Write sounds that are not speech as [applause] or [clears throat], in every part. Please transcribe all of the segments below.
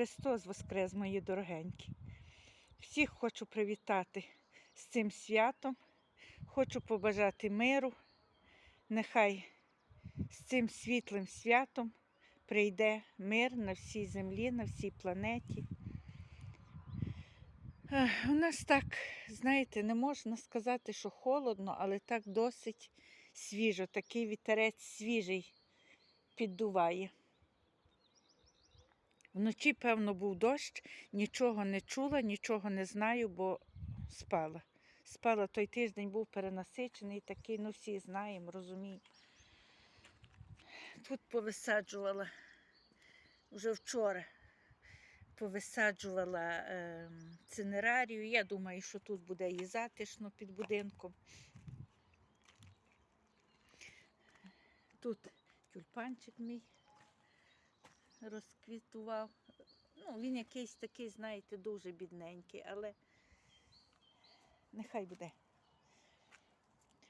Христос Воскрес, мої дорогенькі. Всіх хочу привітати з цим святом. Хочу побажати миру. Нехай з цим світлим святом прийде мир на всій землі, на всій планеті. У нас так, знаєте, не можна сказати, що холодно, але так досить свіжо. Такий вітерець свіжий піддуває. Вночі, певно, був дощ, нічого не чула, нічого не знаю, бо спала. Спала той тиждень був перенасичений, такий, ну всі знаємо, розуміємо. Тут повисаджувала вже вчора. Повисаджувала е, цинерарію. Я думаю, що тут буде і затишно під будинком. Тут тюльпанчик мій розквітував. Ну, він якийсь такий, знаєте, дуже бідненький, але нехай буде.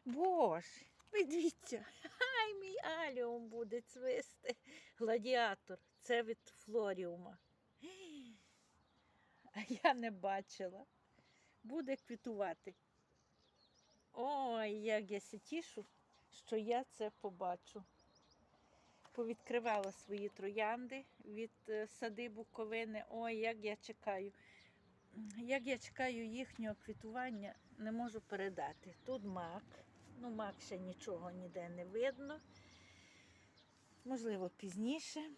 Боже, ви дивіться, ай мій аліум буде цвисти. Гладіатор. Це від флоріума. А я не бачила. Буде квітувати. Ой, як я ся тішу, що я це побачу. Повідкривала свої троянди від е, сади Буковини. Ой, як я чекаю. Як я чекаю їхнього квітування, не можу передати. Тут мак. Ну, мак ще нічого ніде не видно. Можливо, пізніше.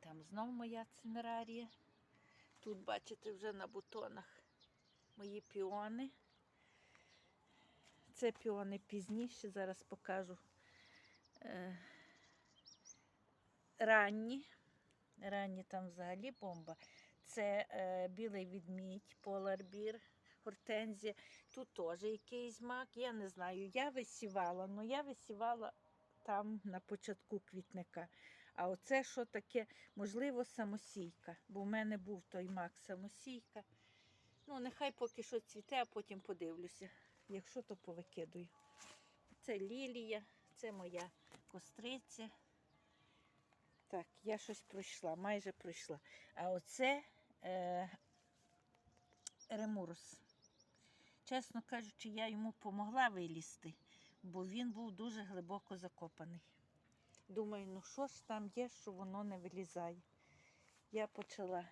Там знов моя цинерарія. Тут, бачите, вже на бутонах мої піони. Це піони пізніше, зараз покажу. Е, ранні. Ранні там взагалі бомба. Це е, білий відмідь, поларбір, гортензія. Тут теж якийсь мак. Я не знаю. Я висівала, але я висівала там на початку квітника. А оце що таке, можливо, самосійка, бо в мене був той мак самосійка. Ну, нехай поки що цвіте, а потім подивлюся. Якщо, то повикидую. Це лілія, це моя костриця. Так, я щось пройшла, майже пройшла. А оце е, ремурус. Чесно кажучи, я йому допомогла вилізти, бо він був дуже глибоко закопаний. Думаю, ну що ж там є, що воно не вилізає. Я почала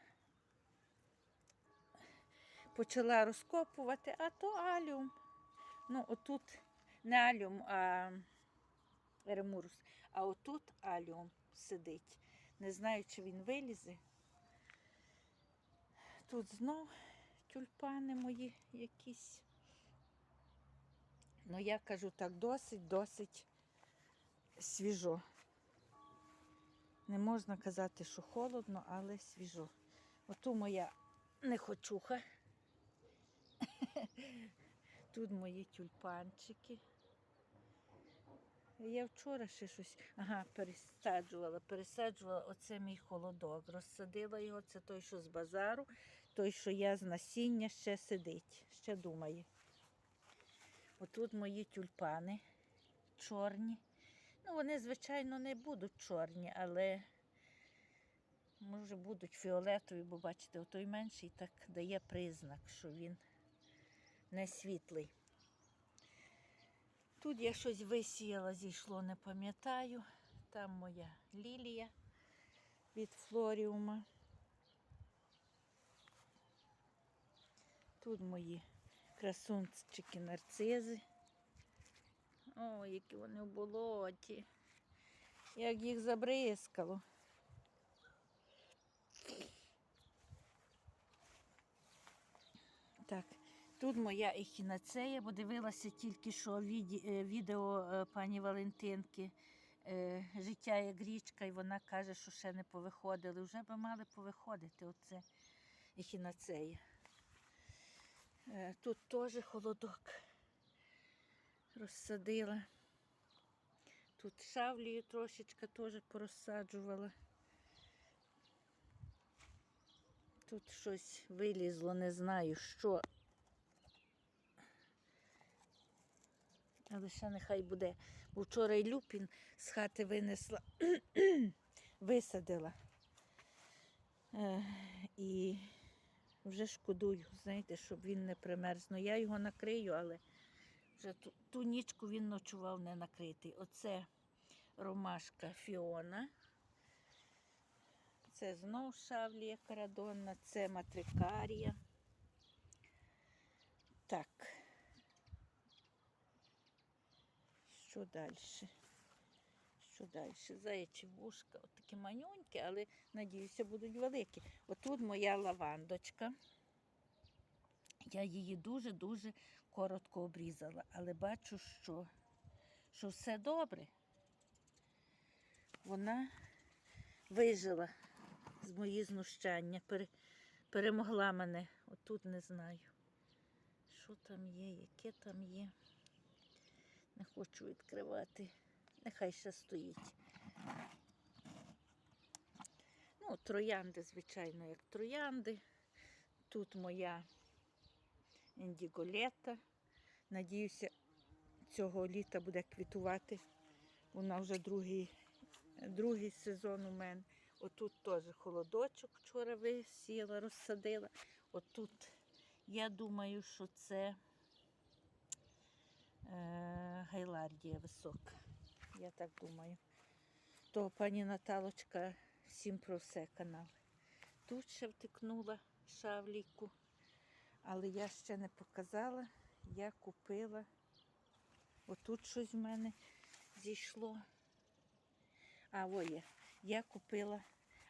почала розкопувати, а то аліум. Ну, отут не аліум, а ремурус, а отут аліум сидить. Не знаю, чи він вилізе. Тут знов тюльпани мої якісь. Ну, я кажу так, досить, досить свіжо. Не можна казати, що холодно, але свіжо. Ото моя нехочуха. [laughs] Тут мої тюльпанчики. Я вчора ще щось ага, пересаджувала, пересаджувала оце мій холодок. Розсадила його, це той, що з базару, той, що я з насіння ще сидить, ще думає. Отут мої тюльпани чорні. Ну, вони, звичайно, не будуть чорні, але може будуть фіолетові, бо бачите, отой менший так дає признак, що він не світлий. Тут я щось висіяла, зійшло, не пам'ятаю. Там моя лілія від флоріума. Тут мої красунчики нарцизи. О, які вони в болоті. Як їх забризкало. Так, тут моя ехінацея, бо дивилася тільки що е, відео е, пані Валентинки е, Життя як річка, і вона каже, що ще не повиходили. Вже би мали повиходити оце ехінацея. Тут теж холодок розсадила. Тут шавлію трошечки теж порозсаджувала. Тут щось вилізло, не знаю що. Але ще нехай буде. Бо вчора й люпін з хати винесла, [clears throat] висадила. Е, і вже шкодую, знаєте, щоб він не примерз. Ну, я його накрию, але вже ту, ту нічку він ночував не накритий. Оце ромашка Фіона. Це знов шавлія карадонна, це матрикарія. Так. Що далі? Що далі? Заячі вушка. От такі манюнькі, але надіюся, будуть великі. Отут моя лавандочка. Я її дуже-дуже коротко обрізала, але бачу, що, що все добре. Вона вижила з мої знущання, пере, перемогла мене. Отут не знаю, що там є, яке там є. Не хочу відкривати. Нехай ще стоїть. Ну, троянди, звичайно, як троянди. Тут моя індіголета. Надіюся, цього літа буде квітувати. Вона вже другий, другий сезон у мене. Отут теж холодочок вчора висіяла, розсадила. Отут я думаю, що це гайлардія висока. Я так думаю. То пані Наталочка всім про все канал. Тут ще втикнула шавлійку, але я ще не показала. Я купила. Отут щось в мене зійшло. А оє, я купила.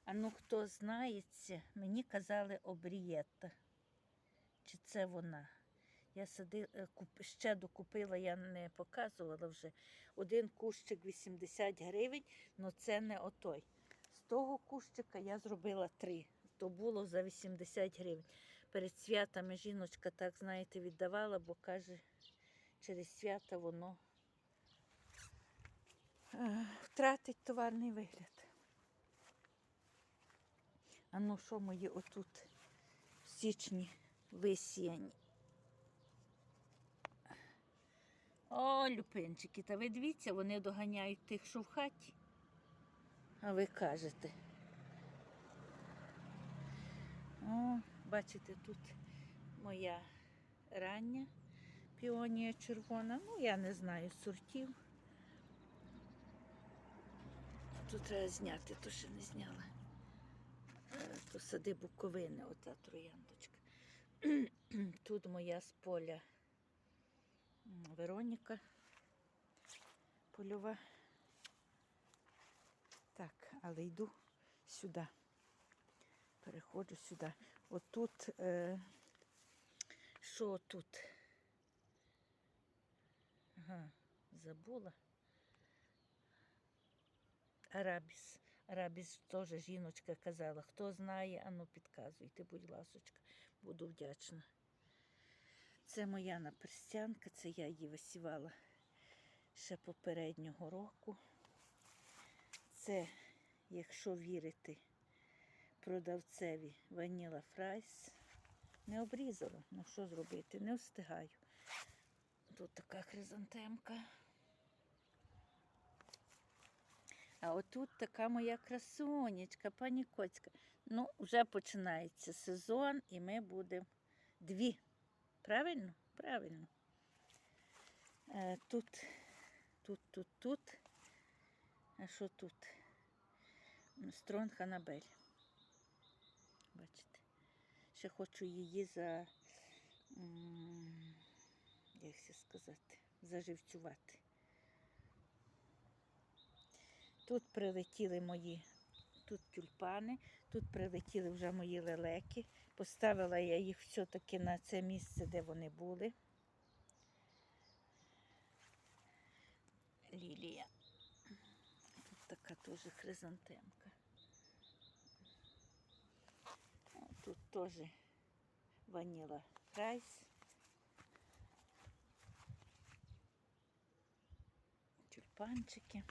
А ну хто знається, мені казали обрієта. Чи це вона? Я сади, е, ще докупила, я не показувала вже. Один кущик 80 гривень, але це не отой. З того кущика я зробила три. То було за 80 гривень. Перед святами жіночка так, знаєте, віддавала, бо каже, через свята воно е, втратить товарний вигляд. А ну що мої отут в січні висіяні? О, люпинчики, та ви дивіться, вони доганяють тих, що в хаті. А ви кажете. О, бачите, тут моя рання піонія червона. Ну, я не знаю сортів. Тут треба зняти, то ще не зняла. Е, То сади буковини, ота трояндочка. [clears throat] Тут моя з поля Вероніка польова. Так, але йду сюди. Переходжу сюди. Отут, е, що тут? Ага, забула. Арабіс. Арабіс теж жіночка казала. Хто знає, ану підказуйте, будь ласочка, буду вдячна. Це моя наперстянка, це я її висівала ще попереднього року. Це, якщо вірити продавцеві Ваніла Фрайс, не обрізала. Ну що зробити? Не встигаю. Тут така хризантемка. А отут така моя красунечка, пані Коцька. Ну, вже починається сезон, і ми будемо дві. Правильно? Правильно. Е, тут, тут, тут, тут. А що тут? Стронг Анабель. Бачите? Ще хочу її за, як це сказати, заживцювати. Тут прилетіли мої, тут тюльпани, тут прилетіли вже мої лелеки. Поставила я їх все-таки на це місце, де вони були. Лілія. Тут така теж хризантемка. Тут теж ваніла прайс. Тюльпанчики.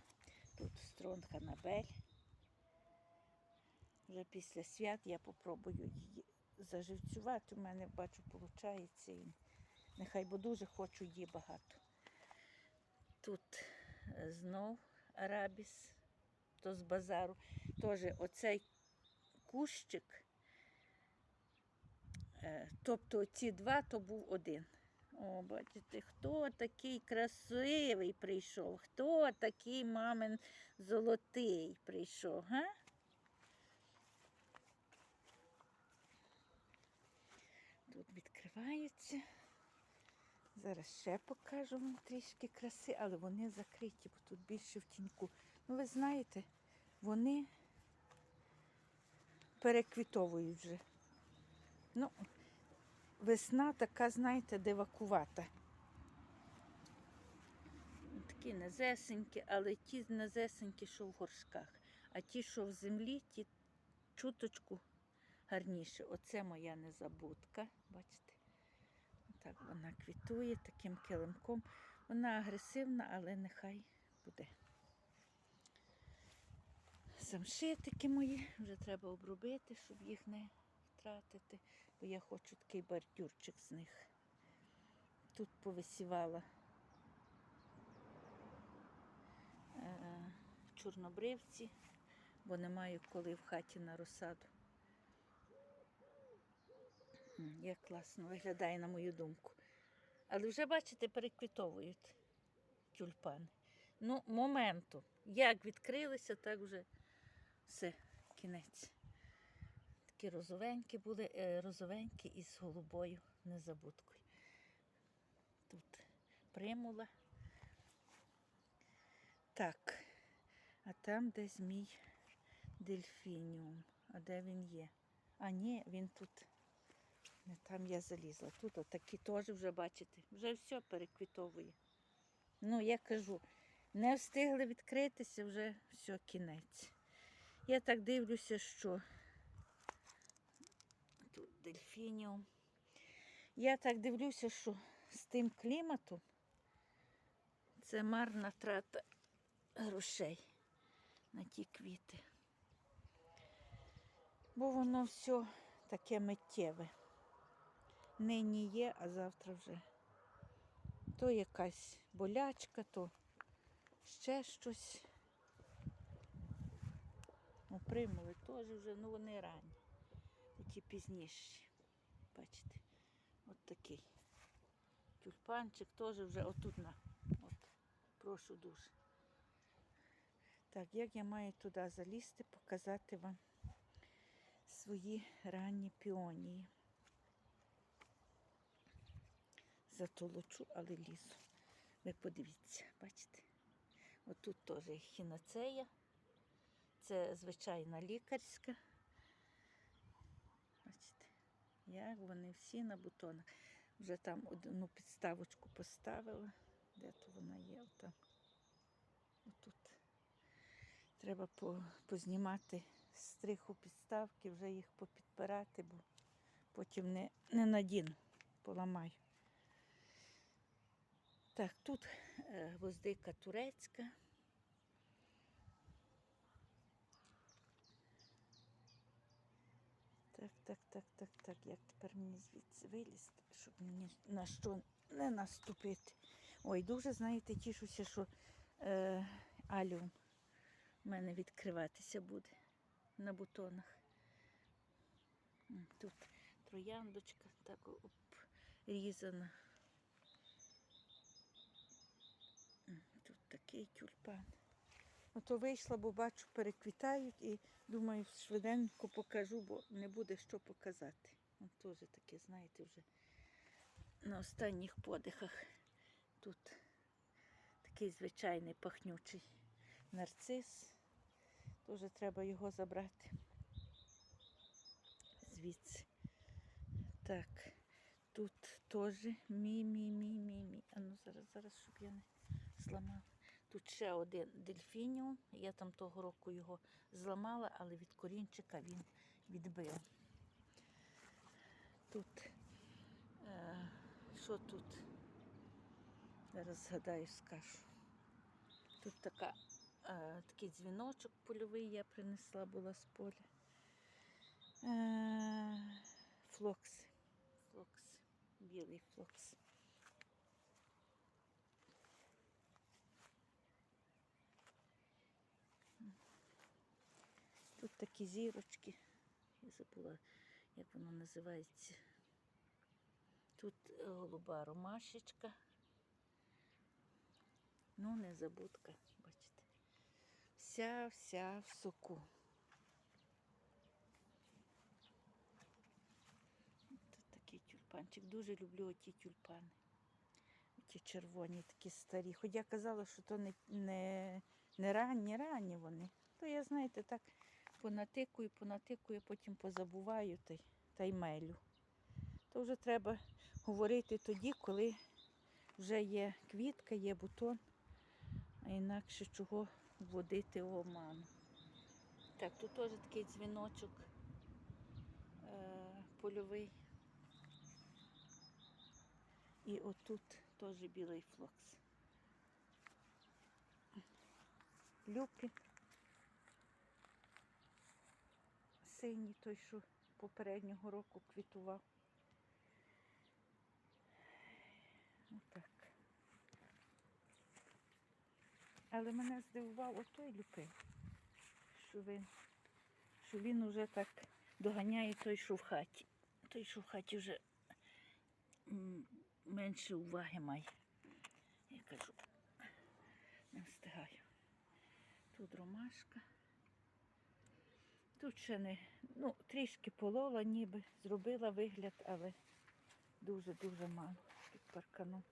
Тут стронг Анабель. Вже після свят я попробую її заживцювати. У мене бачу, виходить. Нехай, бо дуже хочу її багато. Тут е, знов арабіс, то з базару. Теж оцей кущик Е, Тобто ці два то був один. О, бачите, хто такий красивий прийшов? Хто такий мамин золотий прийшов, га? Тут відкривається. Зараз ще покажу вам трішки краси, але вони закриті, бо тут більше в тіньку. Ну, ви знаєте, вони переквітовують вже. Ну, весна така, знаєте, дивакувата. Такі незесенькі, але ті незесенькі, що в горшках. А ті, що в землі, ті чуточку гарніше. Оце моя незабудка. Бачите? Так вона квітує таким килимком. Вона агресивна, але нехай буде. Самшитики мої вже треба обробити, щоб їх не втратити, бо я хочу такий бордюрчик з них. Тут повисівала е, чорнобривці, бо не маю коли в хаті на розсаду. Як класно виглядає, на мою думку. Але вже, бачите, переквітовують тюльпани. Ну, моменту. Як відкрилися, так вже все, кінець. Такі розовенькі були, е, розовенькі із голубою незабудкою. Тут примула. Так, а там десь мій дельфініум. А де він є? А ні, він тут. Не там я залізла. Тут отакі теж вже бачите, вже все переквітовує. Ну, я кажу, не встигли відкритися, вже все, кінець. Я так дивлюся, що тут дельфініум. Я так дивлюся, що з тим кліматом це марна трата грошей на ті квіти. Бо воно все таке миттєве. Нині є, а завтра вже. То якась болячка, то ще щось. Ну, примули теж вже, ну вони ранні. Ті пізніші. Бачите, от такий. Тюльпанчик теж вже отут на. От, прошу дуже. Так, як я маю туди залізти, показати вам свої ранні піонії. Затолочу, але лізу. Ви подивіться, бачите? Отут теж хіноцея. Це звичайна лікарська. Бачите, як вони всі на бутонах. Вже там одну підставочку поставила. Де то вона є? Отам. Отут. Треба познімати стриху підставки, вже їх попідпирати, бо потім не, не надіну, поламаю. Так, тут е, гвоздика турецька. Так, так, так, так, так. Як тепер мені звідси вилізти, щоб мені на що не наступити. Ой, дуже, знаєте, тішуся, що е, алюм у мене відкриватися буде на бутонах. Тут трояндочка так обрізана. М, Тут такий тюльпан. Ото вийшла, бо бачу, переквітають і думаю, швиденько покажу, бо не буде що показати. От теж таке, знаєте, вже на останніх подихах. Тут такий звичайний пахнючий нарцис. Теж треба його забрати звідси. Так, тут теж мі, мі, мі, мі, мі. А ну зараз, зараз, щоб я не зламала. Тут ще один дельфініум. Я там того року його зламала, але від корінчика він відбив. Тут, е, що тут? Зараз згадаю, скажу. Тут така, е, такий дзвіночок польовий я принесла була з поля. Е, флокси. Флокси. Білий флокс. Тут такі зірочки. Я забула, як воно називається. Тут е, голуба ромашечка. Ну, незабудка, бачите. Вся, вся в соку. Тут такий тюльпанчик. Дуже люблю оті тюльпани. Ті червоні, такі старі. Хоч я казала, що то не, не, не ранні, ранні вони. То я, знаєте, так понатикую, понатикую, потім позабуваю та й, та й мелю. То вже треба говорити тоді, коли вже є квітка, є бутон, а інакше чого вводити в оману. Так, тут теж такий дзвіночок е, польовий. І отут теж білий флокс. Люпін. Синій той, що попереднього року квітував. Отак. Але мене здивував отой люпин, що він, що він уже так доганяє той, що в хаті. Той, що в хаті вже менше уваги має. Я кажу, не встигаю. Тут ромашка. Тут ще не, ну, трішки полола, ніби зробила вигляд, але дуже-дуже мало під парканом.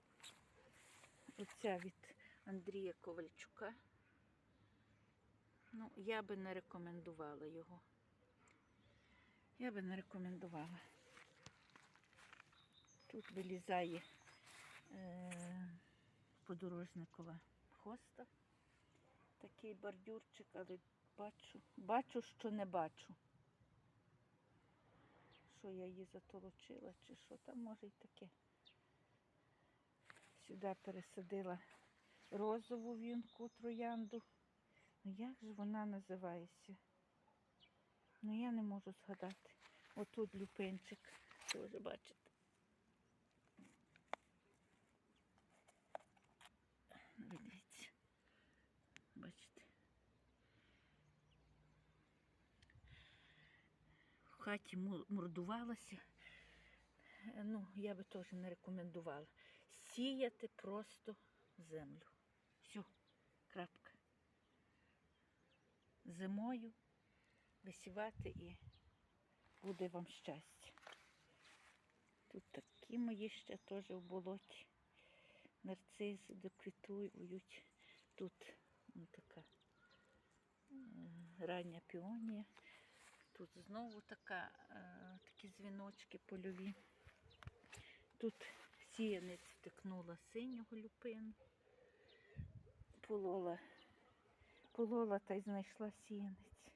Оця від Андрія Ковальчука. Ну, я би не рекомендувала його. Я би не рекомендувала. Тут вилізає е, подорожникова хоста. Такий бордюрчик, але бачу, бачу, що не бачу. Що я її затолочила, чи що там може й таке. Сюди пересадила розову вінку троянду. Ну як же вона називається? Ну я не можу згадати. Отут люпинчик. Теж бачите. В хаті мордувалася. Ну, я би теж не рекомендувала. Сіяти просто землю. Все, крапка. Зимою висівати і буде вам щастя. Тут такі мої ще теж в болоті. Нарцизи доквітують. Тут ну, така рання піонія. Тут знову така, е, такі дзвіночки польові. Тут сіянець втикнула синього люпину. Полола, полола та й знайшла сіянець.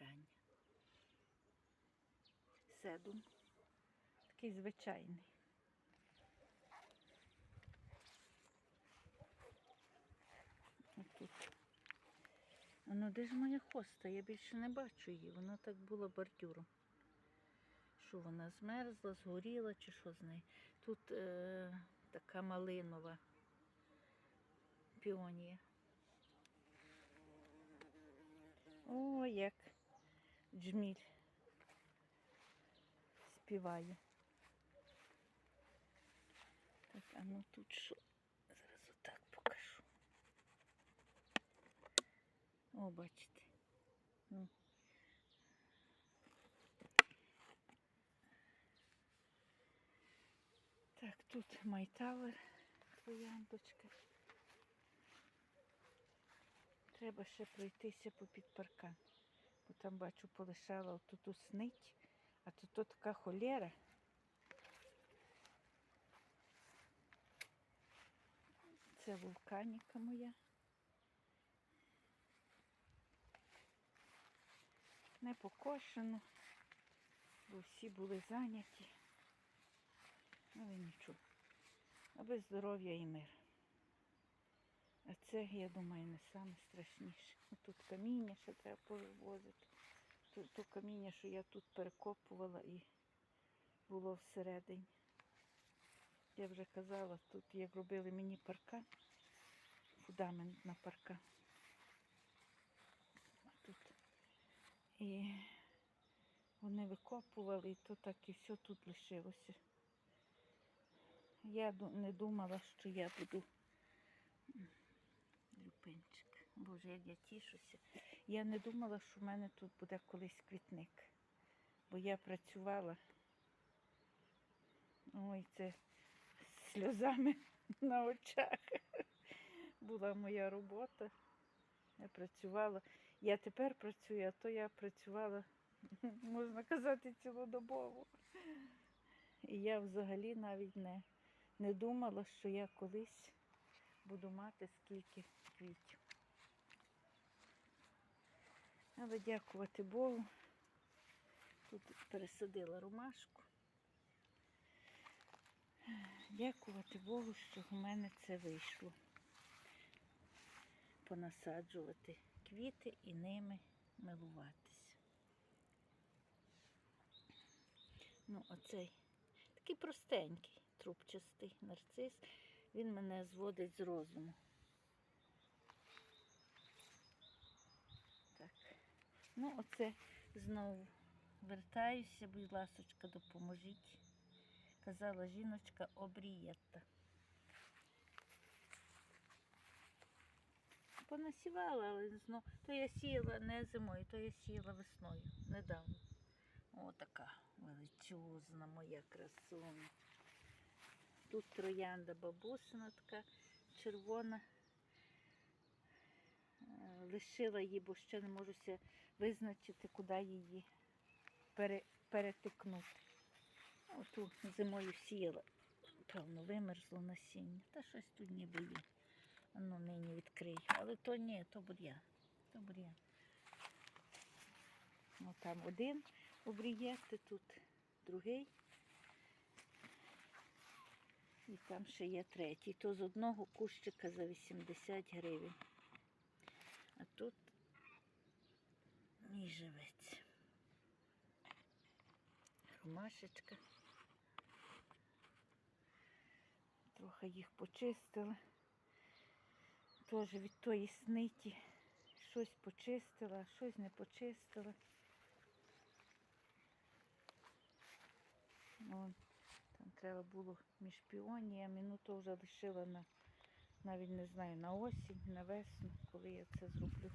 Рання. Седум. Такий звичайний. Отут. А ну де ж моя хоста? Я більше не бачу її. Вона так була бордюром. Що вона змерзла, згоріла чи що з нею? Тут е, така малинова піонія. О, як джміль співає. Так, а ну тут що? Зараз отак покажу. О, бачите. Ну. Так, тут майтавер, трояндочка. Треба ще пройтися по під паркан. Бо там бачу полишала отут уснить, а тут така холєра. Це вулканіка моя. Не покошено, бо всі були зайняті. Але нічого. Аби здоров'я і мир. А це, я думаю, не саме страшніше. Тут каміння ще треба повозити. Тут то каміння, що я тут перекопувала і було всередині. Я вже казала, тут як робили мені паркан, фундамент на паркан. І повикопували, і то так і все тут лишилося. Я не думала, що я буду. Люпинчик. Боже, я тішуся. Я не думала, що в мене тут буде колись квітник. Бо я працювала. Ой, це сльозами [laughs] на очах. Була моя робота. Я працювала. Я тепер працюю, а то я працювала, [laughs] можна казати, цілодобово. І я взагалі навіть не, не думала, що я колись буду мати скільки квітів. Але дякувати Богу. Тут пересадила ромашку. Дякувати Богу, що в мене це вийшло. Понасаджувати квіти і ними милуватися. Ну, оцей такий простенький, трубчастий нарцис, він мене зводить з розуму. Так. Ну, оце знову вертаюся, будь ласочка, допоможіть. Казала жіночка обрієта. Понасівала, але знов. То я сіяла не зимою, то я сіяла весною, недавно. О, така величезна моя красуня. Тут троянда бабусина така червона. Е, Лишила її, бо ще не можуся визначити, куди її пере, перетикнути. Ну, ту зимою сіяла. Певно, вимерзло насіння. Та щось тут ніби є. Ну, нині відкрию. Але то ні, то бур'ян. То бур'ян. Ну, там один обрієти, тут другий. І там ще є третій. То з одного кущика за 80 гривень. А тут мій живець. Ромашечка. Трохи їх почистила. Теж від тої сниті щось почистила, щось не почистила. Вон, там треба було між піоніями, ну то вже лишила на, навіть не знаю, на осінь, на весну, коли я це зроблю.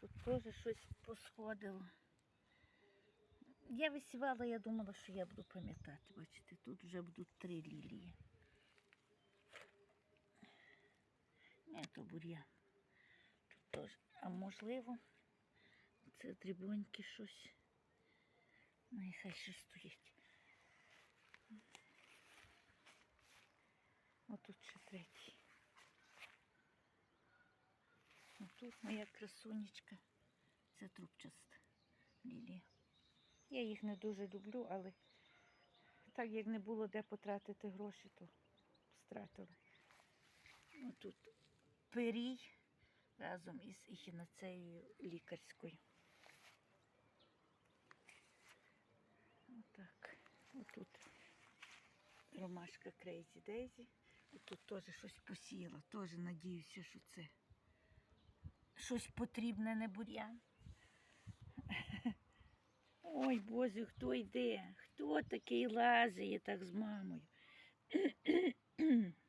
Тут теж щось посходило. Я висівала, я думала, що я буду пам'ятати. Бачите, тут вже будуть три лілії. Ні, то бур'ян. Тут теж. А можливо, це дрібоньки щось. Ну, і ще стоїть. Отут ще третій. Отут моя красунечка. Це трубчаста лілія. Я їх не дуже люблю, але так як не було де потратити гроші, то стратили. Отут пирій разом із ехінацеєю лікарською. Отак. Отут ромашка Crazy Daisy. Тут теж щось посіяла. Теж надіюся, що це щось потрібне, не бур'ян. [laughs] Ой, Боже, хто йде? Хто такий лазить так з мамою? [clears throat]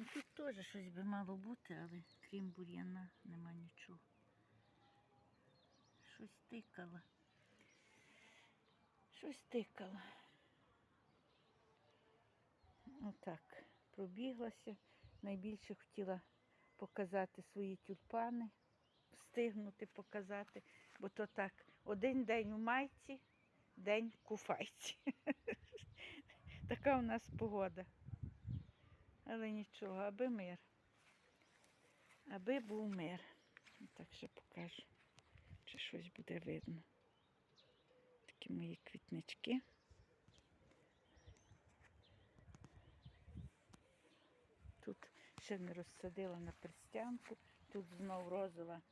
Ну, Тут теж щось би мало бути, але крім бур'яна нема нічого. Щось тикало. Щось тикало. Отак, пробіглася. Найбільше хотіла показати свої тюльпани, встигнути показати, бо то так, один день у майці, день в куфайці. [laughs] Така у нас погода. Але нічого, аби мир. Аби був мир. Так ще покажу, чи щось буде видно. Такі мої квітнички. Тут ще не розсадила на перстянку. Тут знов розова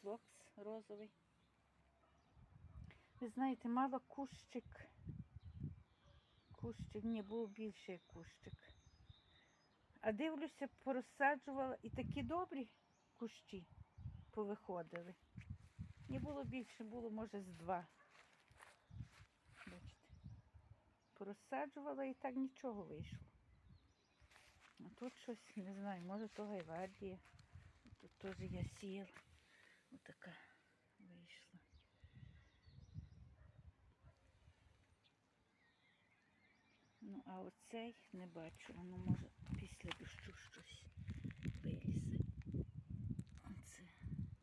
флокс розовий. Ви знаєте, мала кущик. Кущик, ні, був більший кущик. А дивлюся, порозсаджувала і такі добрі кущі повиходили. Не було більше, було може з два. Бачите. Порозсаджувала і так нічого вийшло. А тут щось, не знаю, може то гайвардія. Тут теж я сіяла. Отака вийшла. Ну, а оцей не бачу. Ну, може, після дощу щось вилізе. Оце,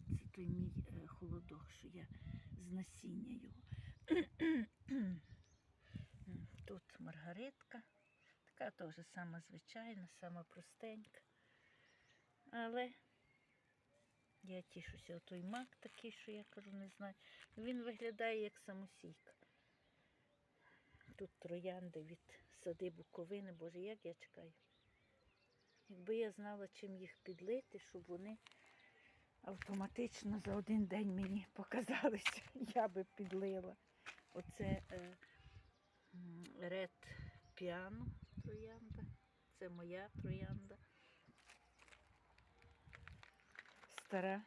це той мій е, холодок, що я з насіння його. Тут маргаритка. Така теж сама звичайна, сама простенька. Але я тішуся, той мак такий, що я кажу, не знаю. Він виглядає як самосійка. Тут троянди від сади Буковини. Боже, як я чекаю. Якби я знала, чим їх підлити, щоб вони автоматично за один день мені показалися, [laughs] я би підлила. Оце е, Red Piano троянда. Це моя троянда. Стара.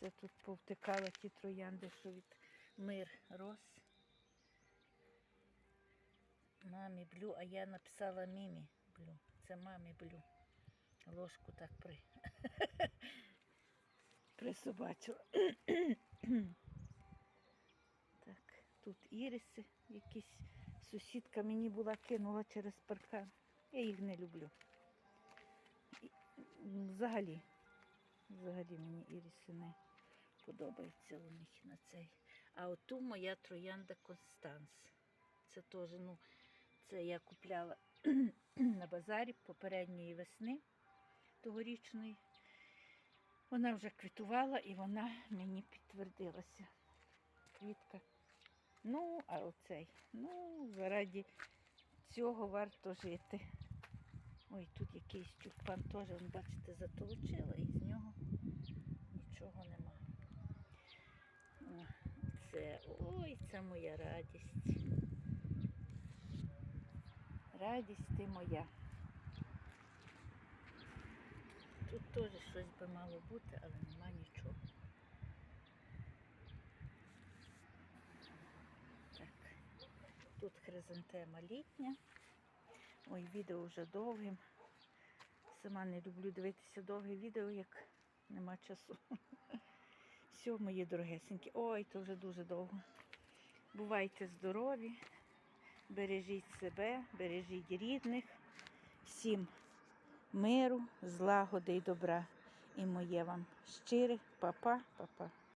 Це тут повтикала ті троянди, що від мир рос. Мамі блю, а я написала мімі блю. Це мамі блю. Ложку так при... [laughs] присобачила. [clears throat] так, тут іриси якісь. Сусідка мені була кинула через паркан. Я їх не люблю. Взагалі. Взагалі мені іриси не подобаються у них на цей. А оту моя троянда Констанс. Це теж, ну, це я купляла [clears throat] на базарі попередньої весни тогорічної. Вона вже квітувала і вона мені підтвердилася. Квітка. Ну, а оцей. Ну, заради цього варто жити. Ой, тут якийсь тюльпан теж, он, бачите, затолочила і з нього нічого нема. Це, ой, це моя радість. Радість ти моя. Тут теж щось би мало бути, але нема нічого. Так. Тут хризантема літня. Ой, відео вже довге. Сама не люблю дивитися довге відео, як нема часу. [laughs] Все, мої дорогесенькі. Ой, то вже дуже довго. Бувайте здорові, бережіть себе, бережіть рідних, всім миру, злагоди і добра. І моє вам щире папа, папа.